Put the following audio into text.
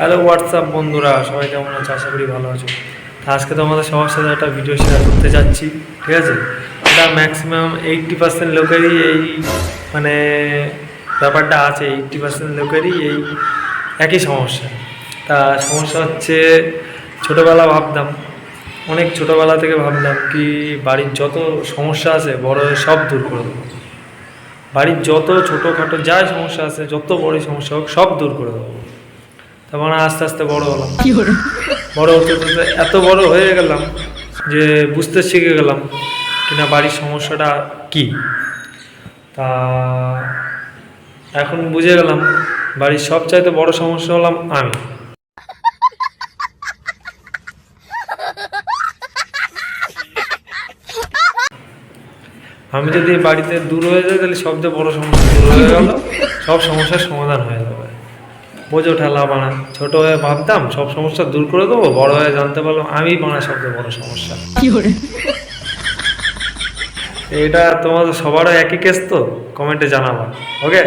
Hello WhatsApp বন্ধুরা? সবাই কেমন আছো? আশা করি ভালো আছো। আজকে তো আমাদের সবার সাথে একটা ভিডিও শেয়ার করতে যাচ্ছি, ঠিক আছে? এটা ম্যাক্সিমাম এইটটি পার্সেন্ট লোকেরই এই মানে ব্যাপারটা আছে এইটটি পার্সেন্ট লোকেরই এই একই সমস্যা। তা সমস্যা হচ্ছে, ছোটোবেলা ভাবতাম, অনেক ছোটোবেলা থেকে ভাবতাম কি বাড়ির যত সমস্যা আছে, বড় সব দূর করে দেবো। বাড়ির যত ছোটোখাটো যাই সমস্যা আছে, যত বড় সমস্যা হোক, সব দূর করে দেবো। তারপর আস্তে আস্তে বড় হলাম। বড় হতে হতে এত বড় হয়ে গেলাম যে বুঝতে শিখে গেলাম কিনা বাড়ির সমস্যাটা কি। তা এখন বুঝে গেলাম বাড়ির সবচাইতে বড় সমস্যা হলাম আমি। আমি যদি বাড়িতে দূর হয়ে যাই তাহলে সবচেয়ে বড় সমস্যা দূর হয়ে গেল সব সমস্যার সমাধান হয়ে যাবে। বোঝো ঠেলা বানা ছোট হয়ে ভাবতাম সব সমস্যা দূর করে দেবো বড় হয়ে জানতে পারলাম আমি বানা সবচেয়ে বড় সমস্যা। এটা তোমাদের সবারও একই কেস তো? কমেন্টে জানাবা ওকে